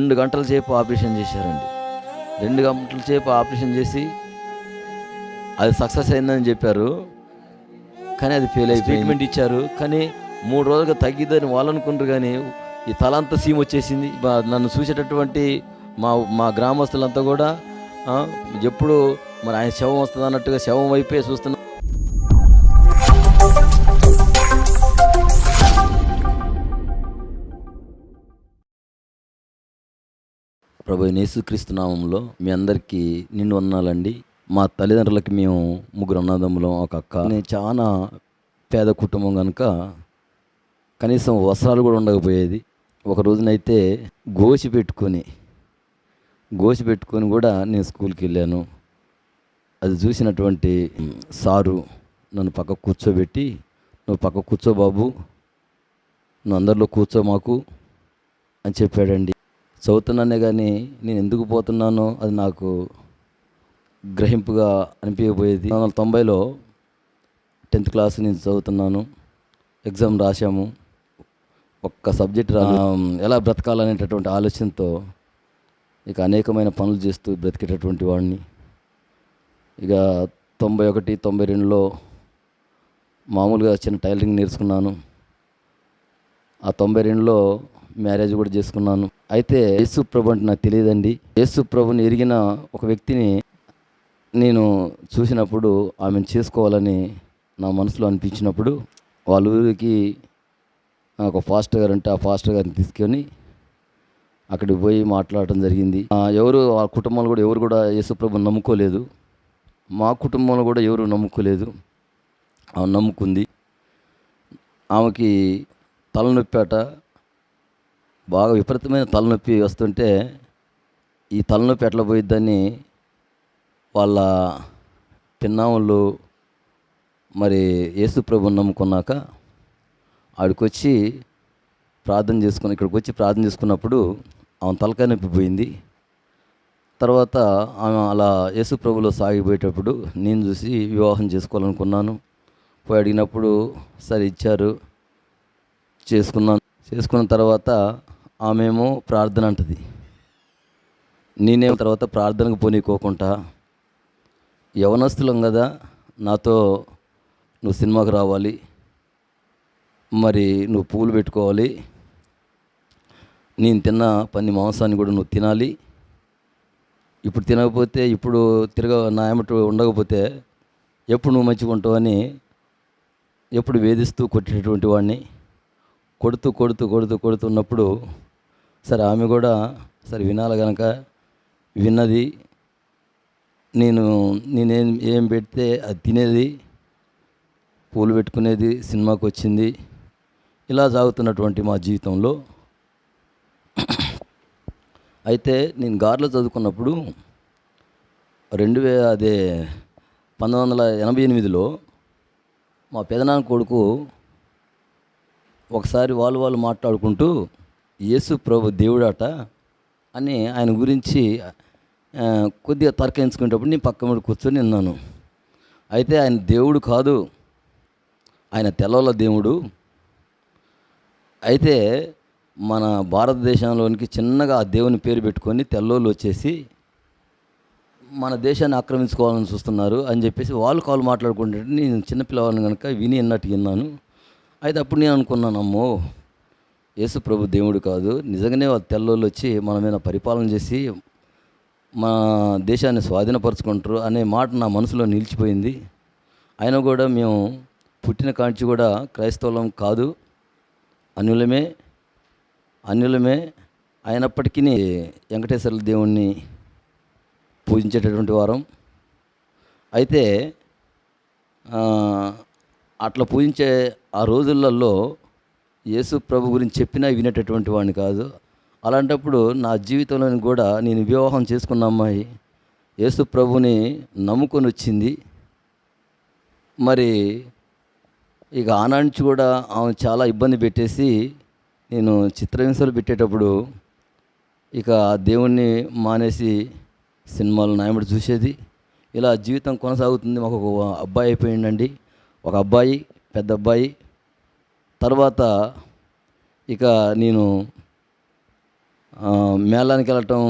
రెండు గంటల సేపు ఆపరేషన్ చేశారండి. రెండు గంటల సేపు ఆపరేషన్ చేసి అది సక్సెస్ అయిందని చెప్పారు. కానీ అది ఫెయిల్ అయిపోయి ట్రీట్మెంట్ ఇచ్చారు. కానీ మూడు రోజులుగా తగ్గిద్దని వాళ్ళు అనుకుంటారు కానీ ఈ తలంతా సీమ్ వచ్చేసింది. నన్ను చూసేటటువంటి మా మా గ్రామస్తులంతా కూడా ఎప్పుడు మరి ఆయన శవం వస్తుంది అన్నట్టుగా శవం వైపే చూస్తున్నారు. ప్రభు యేసుక్రీస్తు నామంలో మీ అందరికీ నిన్ను వందనాలండి. మా తల్లిదండ్రులకి మేము ముగ్గురు అన్నదమ్ములం ఒక అక్క. నేను చాలా పేద కుటుంబం కనుక కనీసం వస్త్రాలు కూడా ఉండకపోయేది. ఒక రోజునైతే గోసి పెట్టుకొని గోసి పెట్టుకొని కూడా నేను స్కూల్కి వెళ్ళాను. అది చూసినటువంటి సారు నన్ను పక్క కూర్చోబెట్టి నువ్వు పక్క కూర్చో బాబు నువ్వు అందరిలో కూర్చో మాకు అని చెప్పాడండి. చదువుతున్నానే కానీ నేను ఎందుకు పోతున్నానో అది నాకు గ్రహింపుగా అనిపించబోయేది. వందల తొంభైలో టెన్త్ క్లాస్ నుంచి చదువుతున్నాను. ఎగ్జామ్ రాశాము. ఒక్క సబ్జెక్ట్ రా ఎలా బ్రతకాలనేటటువంటి ఆలోచనతో ఇక అనేకమైన పనులు చేస్తూ బ్రతికేటటువంటి వాడిని. ఇక తొంభై ఒకటి తొంభై రెండులో మామూలుగా చిన్న టైలరింగ్ నేర్చుకున్నాను. ఆ తొంభై రెండులో మ్యారేజ్ కూడా చేసుకున్నాను. అయితే యేసు ప్రభు అంటే నాకు తెలియదండి. యేసు ప్రభుని ఎరిగిన ఒక వ్యక్తిని నేను చూసినప్పుడు ఆమెను చేసుకోవాలని నా మనసులో అనిపించినప్పుడు వాళ్ళ ఊరికి ఒక ఫాస్టర్ గారు అంటే ఆ ఫాస్టర్ గారిని తీసుకొని అక్కడికి పోయి మాట్లాడటం జరిగింది. ఎవరు ఆ కుటుంబంలో కూడా ఎవరు కూడా యేసుప్రభుని నమ్ముకోలేదు. మా కుటుంబంలో కూడా ఎవరు నమ్ముకోలేదు. ఆమె నమ్ముకుంది. ఆమెకి తలనొప్పి అట బాగా విపరీతమైన తలనొప్పి వస్తుంటే ఈ తలనొప్పి ఎట్లా పోయిద్దని వాళ్ళ పిన్నాములు మరి ఏసుప్రభుని నమ్ముకున్నాక ఆడికొచ్చి ప్రార్థన చేసుకుని ఇక్కడికి వచ్చి ప్రార్థన చేసుకున్నప్పుడు ఆమె తలకాయ నొప్పి పోయింది. తర్వాత ఆమె అలా యేసు ప్రభులో సాగిపోయేటప్పుడు నేను చూసి వివాహం చేసుకోవాలనుకున్నాను. పోయి అడిగినప్పుడు సరే ఇచ్చారు. చేసుకున్నాను. చేసుకున్న తర్వాత ఆమెమో ప్రార్థన అంటది. నేనే తర్వాత ప్రార్థనకు పోనీకోకుండా యవనస్తులం కదా నాతో నువ్వు సినిమాకి రావాలి మరి నువ్వు పూలు పెట్టుకోవాలి నేను తిన్న పని మాంసాన్ని కూడా నువ్వు తినాలి ఇప్పుడు తినకపోతే ఇప్పుడు తిరగ నా ఉండకపోతే ఎప్పుడు నువ్వు మంచిగా ఉంటావని ఎప్పుడు వేధిస్తూ కొట్టేటటువంటి వాడిని కొడుతూ కొడుతూ కొడుతూ కొడుతున్నప్పుడు సరే ఆమె కూడా సరే వినాలి కనుక విన్నది. నేను నేనేం ఏం పెడితే అది తినేది పూలు పెట్టుకునేది సినిమాకి వచ్చింది. ఇలా సాగుతున్నటువంటి మా జీవితంలో. అయితే నేను గార్లో చదువుకున్నప్పుడు రెండు వే అదే పంతొమ్మిది వందల ఎనభై ఎనిమిదిలో మా పెదనాన్న కొడుకు ఒకసారి వాళ్ళు వాళ్ళు మాట్లాడుకుంటూ యేసు ప్రభు దేవుడట అని ఆయన గురించి కొద్దిగా తర్కించుకునేటప్పుడు నేను పక్క మీద కూర్చొని విన్నాను. అయితే ఆయన దేవుడు కాదు. ఆయన తెల్లవల దేవుడు. అయితే మన భారతదేశంలోనికి చిన్నగా ఆ దేవుని పేరు పెట్టుకొని తెల్లోళ్ళు వచ్చేసి మన దేశాన్ని ఆక్రమించుకోవాలని చూస్తున్నారు అని చెప్పేసి వాళ్ళు కాలు మాట్లాడుకుంటే నేను చిన్నపిల్లవాడిని కనుక విని అన్నట్టు విన్నాను. అయితే అప్పుడు నేను అనుకున్నాను అమ్మో యేసు ప్రభు దేవుడు కాదు. నిజంగానే వాళ్ళు తెల్లోళ్ళు వచ్చి మన మీద పరిపాలన చేసి మా దేశాన్ని స్వాధీనపరుచుకుంటారు అనే మాట నా మనసులో నిలిచిపోయింది. అయినా కూడా మేము పుట్టిన కాంచి కూడా క్రైస్తవులం కాదు. అన్యులమే అన్యులమే అయినప్పటికీ వెంకటేశ్వర దేవుణ్ణి పూజించేటటువంటి వారం. అయితే అట్లా పూజించే ఆ రోజులలో యేసు ప్రభు గురించి చెప్పినా వినేటటువంటి వాడిని కాదు. అలాంటప్పుడు నా జీవితంలో కూడా నేను వివాహం చేసుకున్న అమ్మాయి యేసు ప్రభుని నమ్ముకొని వచ్చింది. మరి ఇక ఆనాటి నుంచి కూడా ఆమె చాలా ఇబ్బంది పెట్టేసి నేను చిత్రహింసలు పెట్టేటప్పుడు ఇక ఆ దేవుణ్ణి మానేసి సినిమాలు నాయముడు చూసేది. ఇలా జీవితం కొనసాగుతుంది. మాకు ఒక అబ్బాయి అయిపోయిందండి ఒక అబ్బాయి పెద్ద అబ్బాయి తర్వాత ఇక నేను మేళానికి వెళ్ళటం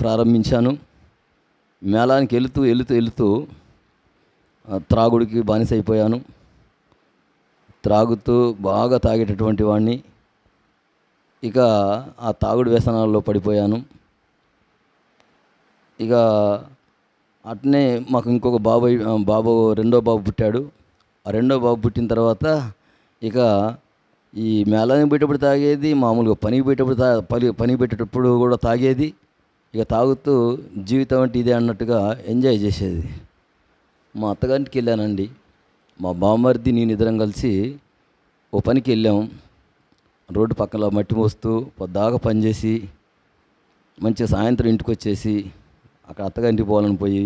ప్రారంభించాను. మేళానికి వెళుతూ వెళుతూ వెళుతూ త్రాగుడికి బానిస అయిపోయాను. త్రాగుతూ బాగా తాగేటటువంటి వాడిని ఇక ఆ తాగుడు వ్యసనాల్లో పడిపోయాను. ఇక అట్నే మాకు ఇంకొక బాబు బాబు రెండో బాబు పుట్టాడు. ఆ రెండో బాబు పుట్టిన తర్వాత ఇక ఈ మేళానికి పోయేటప్పుడు తాగేది మామూలుగా పనికి పోయేటప్పుడు తా పని పనికి పెట్టేటప్పుడు కూడా తాగేది. ఇక తాగుతూ జీవితం అంటే ఇదే అన్నట్టుగా ఎంజాయ్ చేసేది. మా అత్తగారింటికి వెళ్ళానండి. మా బామ్మర్ది నేను ఇద్దరం కలిసి ఓ పనికి వెళ్ళాం. రోడ్డు పక్కన మట్టి మోస్తూ పొద్దాగా పనిచేసి మంచిగా సాయంత్రం ఇంటికి వచ్చేసి అక్కడ అత్తగారింటికి పోవాలని పోయి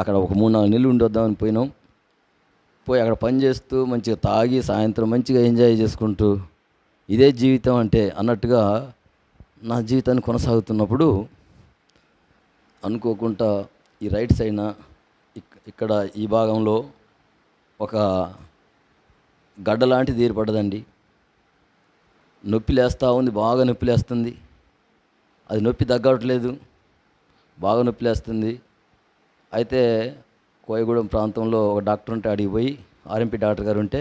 అక్కడ ఒక మూడు నాలుగు నెలలు ఉండి వద్దామని పోయినాం. పోయి అక్కడ పని చేస్తూ మంచిగా తాగి సాయంత్రం మంచిగా ఎంజాయ్ చేసుకుంటూ ఇదే జీవితం అంటే అన్నట్టుగా నా జీవితాన్ని కొనసాగుతున్నప్పుడు అనుకోకుండా ఈ రైట్ సైడ్న ఇక్కడ ఈ భాగంలో ఒక గడ్డ లాంటిది ఏర్పడదండి. నొప్పి లేస్తూ ఉంది బాగా నొప్పి లేస్తుంది. అది నొప్పి తగ్గట్లేదు బాగా నొప్పి లేస్తుంది. అయితే కోయగూడెం ప్రాంతంలో ఒక డాక్టర్ ఉంటే అడిగి పోయి ఆర్ఎంపీ డాక్టర్ గారు ఉంటే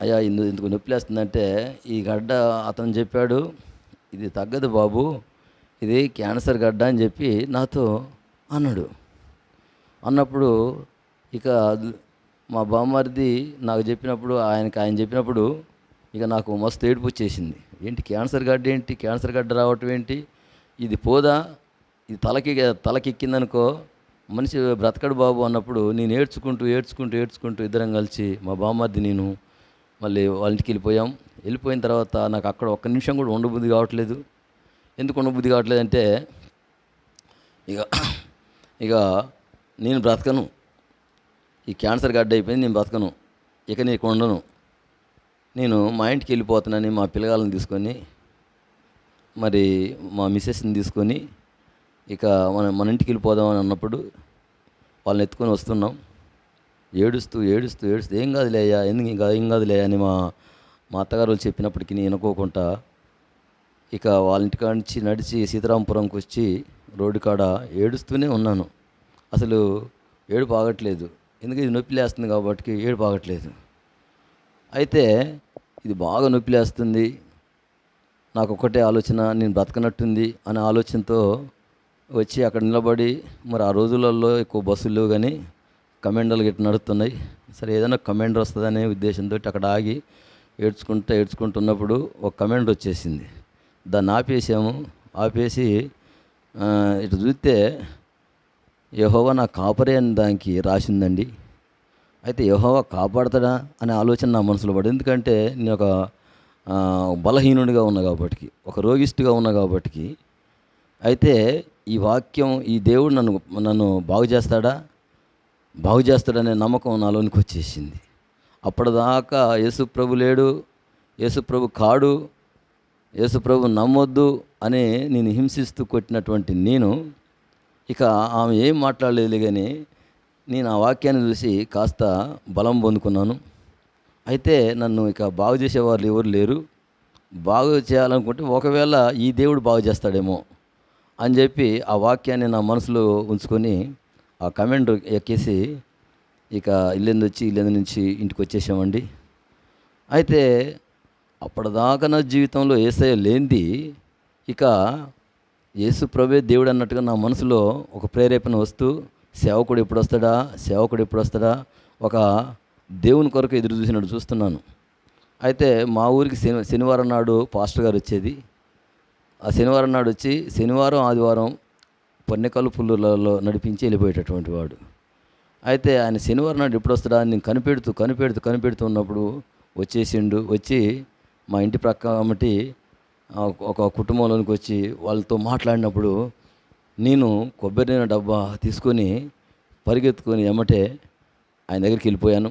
అయ్యా ఇందు ఇందుకు నొప్పి లేస్తుందంటే ఈ గడ్డ అతను చెప్పాడు ఇది తగ్గదు బాబు ఇది క్యాన్సర్ గడ్డ అని చెప్పి నాతో అన్నాడు. అన్నప్పుడు ఇక మా బామ్మరిది నాకు చెప్పినప్పుడు ఆయనకి ఆయన చెప్పినప్పుడు ఇక నాకు మస్తు ఏడుపు వచ్చేసింది. ఏంటి క్యాన్సర్ గడ్డ ఏంటి? క్యాన్సర్ గడ్డ రావటం ఏంటి? ఇది పోదా? ఇది తలకి తలకెక్కిందనుకో మనిషి బ్రతకడు బాబు అన్నప్పుడు నేను ఏడ్చుకుంటూ ఏడ్చుకుంటూ ఏడ్చుకుంటూ ఇద్దరం కలిసి మా బామ్మర్ది నేను మళ్ళీ వాళ్ళ ఇంటికి వెళ్ళిపోయాం. వెళ్ళిపోయిన తర్వాత నాకు అక్కడ ఒక్క నిమిషం కూడా ఉండబుద్ధి కావట్లేదు. ఎందుకు ఉండబుద్ధి కావట్లేదు అంటే ఇక ఇక నేను బ్రతకను. ఈ క్యాన్సర్ గడ్డ అయిపోయింది నేను బ్రతకను. ఇక నీకు ఉండను. నేను మా ఇంటికి వెళ్ళిపోతున్నానని మా పిల్లగాళ్ళని తీసుకొని మరి మా మిస్సెస్ని తీసుకొని ఇక మనం మన ఇంటికి వెళ్ళిపోదామని అన్నప్పుడు వాళ్ళని ఎత్తుకొని వస్తున్నాం. ఏడుస్తూ ఏడుస్తూ ఏడుస్తూ ఏం కాదు అయ్యా ఎందుకు ఇంకా ఏం కాదులే అని మా మా అత్తగారు వాళ్ళు చెప్పినప్పటికీ నేను అనుకోకుండా ఇక వాళ్ళ ఇంటికాడ నుంచి నడిచి సీతారాంపురంకి వచ్చి రోడ్డు కాడ ఏడుస్తూనే ఉన్నాను. అసలు ఏడు పాగట్లేదు ఎందుకు ఇది నొప్పి లేస్తుంది కాబట్టి ఏడు పాగట్లేదు అయితే ఇది బాగా నొప్పి లేస్తుంది. నాకు ఒకటే ఆలోచన నేను బ్రతకనట్టుంది అనే ఆలోచనతో వచ్చి అక్కడ నిలబడి మరి ఆ రోజులలో ఎక్కువ బస్సులు లేవు కానీ కమెండర్లు గిట్ట నడుస్తున్నాయి. సరే ఏదైనా కమెండర్ వస్తుందనే ఉద్దేశంతో అక్కడ ఆగి ఏడ్చుకుంటూ ఏడ్చుకుంటున్నప్పుడు ఒక కమెండర్ వచ్చేసింది. దాన్ని ఆపేసాము. ఆపేసి ఇటు చూస్తే యహోవా నా కాపరే అని దానికి రాసిందండి. అయితే యహోవా కాపాడతాడా అనే ఆలోచన నా మనసులో పడి ఎందుకంటే నేను ఒక బలహీనుడిగా ఉన్నా కాబట్టి ఒక రోగిష్టిగా ఉన్నా కాబట్టి అయితే ఈ వాక్యం ఈ దేవుడు నన్ను నన్ను బాగు చేస్తాడా? బాగు చేస్తాడనే నమ్మకం నాలోనికి వచ్చేసింది. అప్పటిదాకా యేసుప్రభు లేడు యేసుప్రభు కాడు యేసుప్రభు నమ్మొద్దు అని నేను హింసిస్తూ కొట్టినటువంటి నేను ఇక ఆమె ఏం మాట్లాడలేదు కానీ నేను ఆ వాక్యాన్ని చూసి కాస్త బలం పొందుకున్నాను. అయితే నన్ను ఇక బాగు చేసేవాళ్ళు ఎవరు లేరు. బాగు చేయాలనుకుంటే ఒకవేళ ఈ దేవుడు బాగు చేస్తాడేమో అని చెప్పి ఆ వాక్యాన్ని నా మనసులో ఉంచుకొని ఆ కమెంట్ ఎక్కేసి ఇక ఇల్లెందు వచ్చి ఇల్లెందు నుంచి ఇంటికి వచ్చేసామండి. అయితే అప్పటిదాకా నా జీవితంలో ఏసయ లేనిది ఇక యేసు ప్రభే దేవుడు అన్నట్టుగా నా మనసులో ఒక ప్రేరేపణ వస్తూ సేవకుడు ఎప్పుడు వస్తాడా సేవకుడు ఎప్పుడు వస్తాడా ఒక దేవుని కొరకు ఎదురు చూసినట్టు చూస్తున్నాను. అయితే మా ఊరికి శని శనివారం నాడు పాస్టర్ గారు వచ్చేది. ఆ శనివారం నాడు వచ్చి శనివారం ఆదివారం పొన్నెకల్లు పుల్లులలో నడిపించి వెళ్ళిపోయేటటువంటి వాడు. అయితే ఆయన శనివారం నాడు ఎప్పుడు వస్తాడా? అని నేను కనిపెడుతూ కనిపెడుతూ కనిపెడుతూ ఉన్నప్పుడు వచ్చేసిండు. వచ్చి మా ఇంటి ప్రక్క అమ్మటి ఒక కుటుంబంలోనికి వచ్చి వాళ్ళతో మాట్లాడినప్పుడు నేను కొబ్బరి నూనె డబ్బా తీసుకొని పరిగెత్తుకొని ఎమ్మటే ఆయన దగ్గరికి వెళ్ళిపోయాను.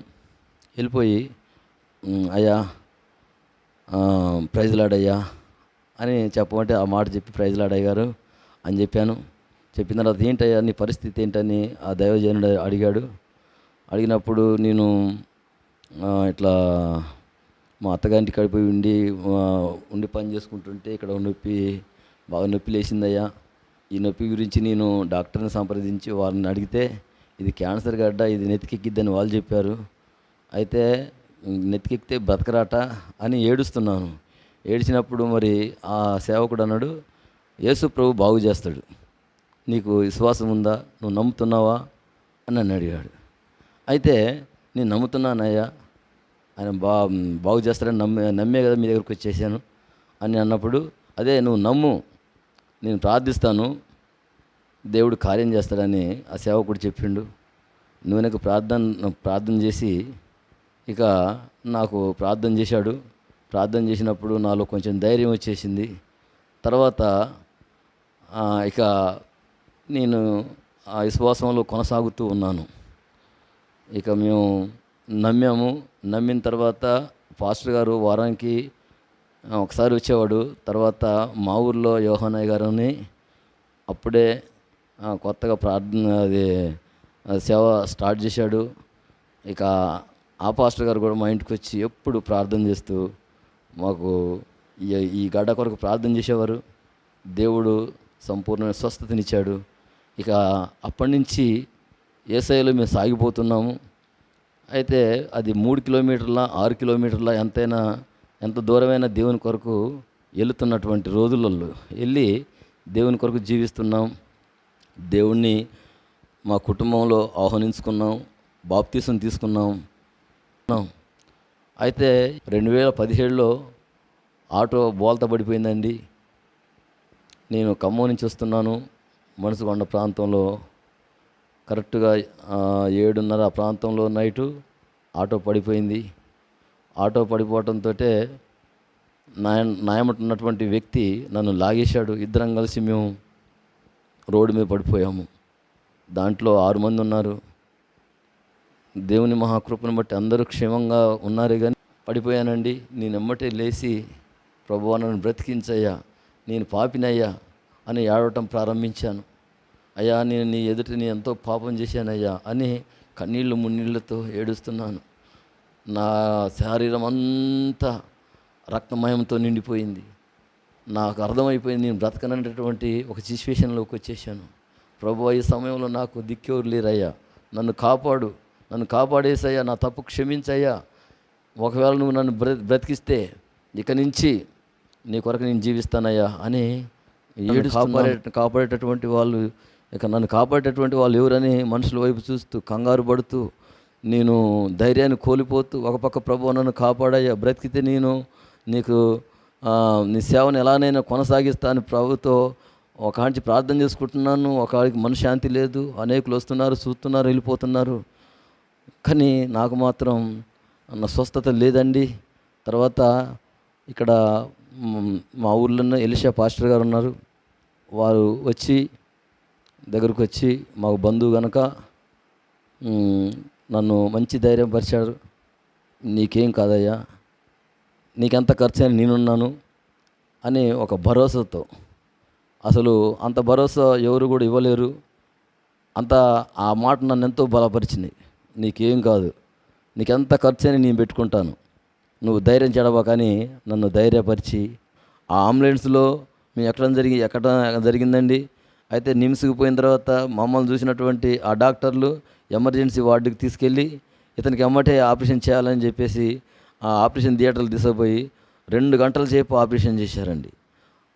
వెళ్ళిపోయి అయ్యా ప్రైజ్లాడయ్యా ప్రైజ్ లాడయ్యా అని చెప్పమంటే ఆ మాట చెప్పి ప్రైజ్లు అడిగారు అని చెప్పాను. చెప్పిన తర్వాత ఏంటయ్యా నీ పరిస్థితి ఏంటని ఆ దైవజనుడు అడిగాడు. అడిగినప్పుడు నేను ఇట్లా మా అత్తగారింటి కడిపోయి ఉండి ఉండి పని చేసుకుంటుంటే ఇక్కడ నొప్పి బాగా నొప్పి లేచిందయ్యా ఈ నొప్పి గురించి నేను డాక్టర్ని సంప్రదించి వారిని అడిగితే ఇది క్యాన్సర్ గడ్డ ఇది నెత్తికెక్కిద్దని వాళ్ళు చెప్పారు. అయితే నెత్తికెక్కితే బ్రతకరాట అని ఏడుస్తున్నాను. ఏడ్చినప్పుడు మరి ఆ సేవకుడు అన్నాడు యేసు ప్రభు బాగు చేస్తాడు. నీకు విశ్వాసం ఉందా? నువ్వు నమ్ముతున్నావా? అని నన్ను అడిగాడు. అయితే నేను నమ్ముతున్నానయ్యా. ఆయన బా బాగు చేస్తాడని నమ్మే నమ్మే కదా మీ దగ్గరకు వచ్చేసాను. అని అన్నప్పుడు అదే నువ్వు నమ్ము. నేను ప్రార్థిస్తాను. దేవుడు కార్యం చేస్తాడని ఆ సేవకుడు చెప్పిండు. నువ్వు నాకు ప్రార్థన ప్రార్థన చేసి ఇక నాకు ప్రార్థన చేశాడు. ప్రార్థన చేసినప్పుడు నాలో కొంచెం ధైర్యం వచ్చేసింది. తర్వాత ఇక నేను ఆ విశ్వాసంలో కొనసాగుతూ ఉన్నాను. ఇక మేము నమ్మాము. నమ్మిన తర్వాత పాస్టర్ గారు వారానికి ఒకసారి వచ్చేవాడు. తర్వాత మా ఊర్లో యోహనయ్య గారుని అప్పుడే కొత్తగా ప్రార్థన అది సేవ స్టార్ట్ చేశాడు. ఇక ఆ పాస్టర్ గారు కూడా మా ఇంటికి వచ్చి ఎప్పుడు ప్రార్థన చేస్తూ మాకు ఈ- ఈ గడ్డ కొరకు ప్రార్థన చేసేవారు. దేవుడు సంపూర్ణమైన స్వస్థతనిచ్చాడు. ఇక అప్పటి నుంచి ఏసైలో మేము సాగిపోతున్నాము. అయితే అది మూడు కిలోమీటర్ల ఆరు కిలోమీటర్ల ఎంతైనా ఎంత దూరమైన దేవుని కొరకు వెళుతున్నటువంటి రోజులలో వెళ్ళి దేవుని కొరకు జీవిస్తున్నాం. దేవుణ్ణి మా కుటుంబంలో ఆహ్వానించుకున్నాం. బాప్తీసం తీసుకున్నాం. అయితే రెండు వేల పదిహేడులో ఆటో బోల్త పడిపోయిందండి. నేను ఖమ్మం నుంచి వస్తున్నాను. మనసుకొండ ప్రాంతంలో కరెక్ట్గా ఏడున్నర ఆ ప్రాంతంలో నైటు ఆటో పడిపోయింది. ఆటో పడిపోవడంతో నాయ నాయమట ఉన్నటువంటి వ్యక్తి నన్ను లాగేశాడు. ఇద్దరం కలిసి మేము రోడ్డు మీద పడిపోయాము. దాంట్లో ఆరు మంది ఉన్నారు. దేవుని మహాకృపను బట్టి అందరూ క్షేమంగా ఉన్నారు కానీ పడిపోయానండి. నేను ఎమ్మటే లేచి ప్రభువా నన్ను బ్రతికించయ్యా నేను పాపినయ్యా అని ఏడవటం ప్రారంభించాను. అయ్యా నేను నీ ఎదుట నీ ఎంతో పాపం చేశానయ్యా అని కన్నీళ్ళు మున్నీళ్ళతో ఏడుస్తున్నాను. నా శరీరం అంతా రక్తమయంతో నిండిపోయింది. నాకు అర్థమైపోయింది నేను బ్రతకనటువంటి ఒక సిచ్యువేషన్లోకి వచ్చేసాను. ప్రభు ఈ సమయంలో నాకు దిక్కెవరు లేరయ్యా. నన్ను కాపాడు. నన్ను కాపాడేసయ్యా నా తప్పు క్షమించయ్యా. ఒకవేళ నువ్వు నన్ను బ్ర బ్రతికిస్తే ఇక నుంచి నీ కొరకు నేను జీవిస్తానయ్యా అని ఏడు కాపాడే కాపాడేటటువంటి వాళ్ళు ఇక నన్ను కాపాడేటటువంటి వాళ్ళు ఎవరని మనుషుల వైపు చూస్తూ కంగారు పడుతూ నేను ధైర్యాన్ని కోల్పోతూ ఒక పక్క ప్రభు నన్ను కాపాడయ్యా బ్రతికితే నేను నీకు నీ సేవను ఎలానైనా కొనసాగిస్తాను ప్రభుతో ఒక ప్రార్థన చేసుకుంటున్నాను. ఒక మనశ్శాంతి లేదు. అనేకులు వస్తున్నారు చూస్తున్నారు వెళ్ళిపోతున్నారు. కానీ నాకు మాత్రం నా స్వస్థత లేదండి. తర్వాత ఇక్కడ మా ఊర్లో ఎలిషా పాస్టర్ గారు ఉన్నారు. వారు వచ్చి దగ్గరకు వచ్చి మాకు బంధువు గనక నన్ను మంచి ధైర్యం పరిచాడు నీకేం కాదయ్యా. నీకెంత ఖర్చు అని నేనున్నాను అని ఒక భరోసాతో. అసలు అంత భరోసా ఎవరు కూడా ఇవ్వలేరు. అంత ఆ మాట నన్ను ఎంతో బలపరిచింది నీకేం కాదు. నీకెంత ఖర్చు అని నేను పెట్టుకుంటాను. నువ్వు ధైర్యం చెడవకని నన్ను ధైర్యపరిచి ఆ అంబులెన్స్లో మేము ఎక్కడ జరిగి ఎక్కడ జరిగిందండి. అయితే నిమ్స్కి పోయిన తర్వాత మమ్మల్ని చూసినటువంటి ఆ డాక్టర్లు ఎమర్జెన్సీ వార్డుకి తీసుకెళ్ళి ఇతనికి ఎమ్మటే ఆపరేషన్ చేయాలని చెప్పేసి ఆ ఆపరేషన్ థియేటర్లు తీసుకుపోయి రెండు గంటల సేపు ఆపరేషన్ చేశారండి.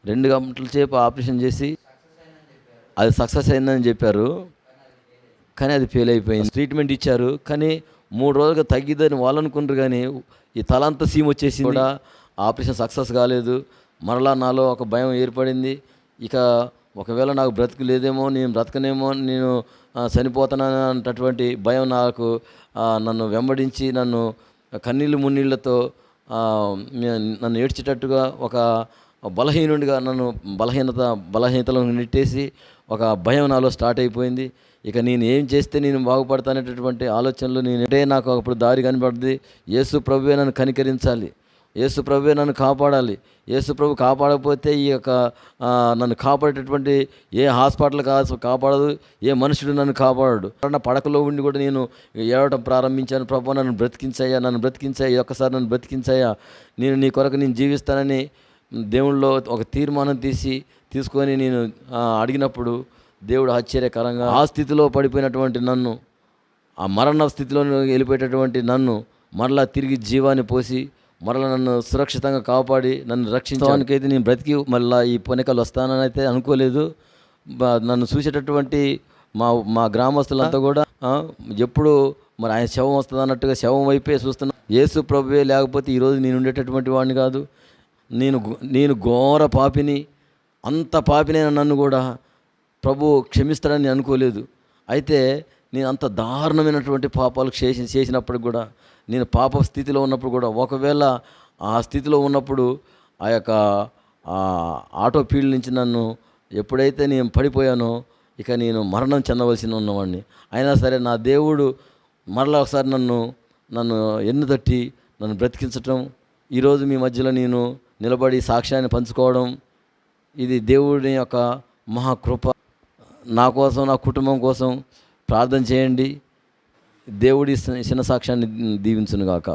రెండు గంటల సేపు ఆపరేషన్ చేసి అది సక్సెస్ అయిందని చెప్పారు. కానీ అది ఫెయిల్ అయిపోయింది. ట్రీట్మెంట్ ఇచ్చారు కానీ మూడు రోజులుగా తగ్గిద్దని వాళ్ళు అనుకున్నారు కానీ ఈ తలంతా సీమ్ వచ్చేసి కూడా. ఆపరేషన్ సక్సెస్ కాలేదు. మరలా నాలో ఒక భయం ఏర్పడింది. ఇక ఒకవేళ నాకు బ్రతుకు లేదేమో నేను బ్రతకనేమో నేను చనిపోతానని అన్నటువంటి భయం నాకు నన్ను వెంబడించి నన్ను కన్నీళ్ళు మున్నీళ్ళతో నన్ను ఏడ్చేటట్టుగా ఒక బలహీనుడిగా నన్ను బలహీనత బలహీనతలను నెట్టేసి ఒక భయం నాలో స్టార్ట్ అయిపోయింది. ఇక నేను ఏం చేస్తే నేను బాగుపడతానేటటువంటి ఆలోచనలు నేను అంటే నాకు అప్పుడు దారి కనబడుతుంది. యేసు ప్రభువే నన్ను కనికరించాలి. యేసు ప్రభువే నన్ను కాపాడాలి. యేసు ప్రభు కాపాడకపోతే ఈ యొక్క నన్ను కాపాడేటటువంటి ఏ హాస్పిటల్ కా కాపాడదు ఏ మనుషుడు నన్ను కాపాడడు. మరణ పడకలో ఉండి కూడా నేను ఏడవటం ప్రారంభించాను. ప్రభు నన్ను బ్రతికించాయా నన్ను బ్రతికించాయి ఒక్కసారి నన్ను బ్రతికించాయా నేను నీ కొరకు నేను జీవిస్తానని దేవుళ్ళలో ఒక తీర్మానం తీసి తీసుకొని నేను అడిగినప్పుడు దేవుడు ఆశ్చర్యకరంగా ఆ స్థితిలో పడిపోయినటువంటి నన్ను ఆ మరణ స్థితిలో వెళ్ళిపోయేటటువంటి నన్ను మరలా తిరిగి జీవాన్ని పోసి మరలా నన్ను సురక్షితంగా కాపాడి నన్ను రక్షించడానికి అయితే నేను బ్రతికి మళ్ళీ ఈ పొనికలు వస్తానని అయితే అనుకోలేదు నన్ను చూసేటటువంటి మా మా గ్రామస్తులంతా కూడా ఎప్పుడు మరి ఆయన శవం వస్తుంది అన్నట్టుగా శవం వైపే చూస్తున్నా. యేసు ప్రభువే లేకపోతే ఈరోజు నేను ఉండేటటువంటి వాడిని కాదు. నేను నేను ఘోర పాపిని అంత పాపినైన నన్ను కూడా ప్రభు క్షమిస్తాడని నేను అనుకోలేదు. అయితే నేను అంత దారుణమైనటువంటి పాపాలు చేసి చేసినప్పుడు కూడా నేను పాప స్థితిలో ఉన్నప్పుడు కూడా ఒకవేళ ఆ స్థితిలో ఉన్నప్పుడు ఆ యొక్క ఆటో ఫీల్డ్ నుంచి నన్ను ఎప్పుడైతే నేను పడిపోయానో ఇక నేను మరణం చెందవలసి ఉన్నవాడిని అయినా సరే నా దేవుడు మరలా ఒకసారి నన్ను నన్ను ఎన్ను తట్టి నన్ను బ్రతికించటం ఈరోజు మీ మధ్యలో నేను నిలబడి సాక్ష్యాన్ని పంచుకోవడం ఇది దేవుడి యొక్క మహాకృప నా కోసం నా కుటుంబం కోసం ప్రార్థన చేయండి. దేవుడి చిన్న సాక్ష్యాన్ని దీవించునుగాక.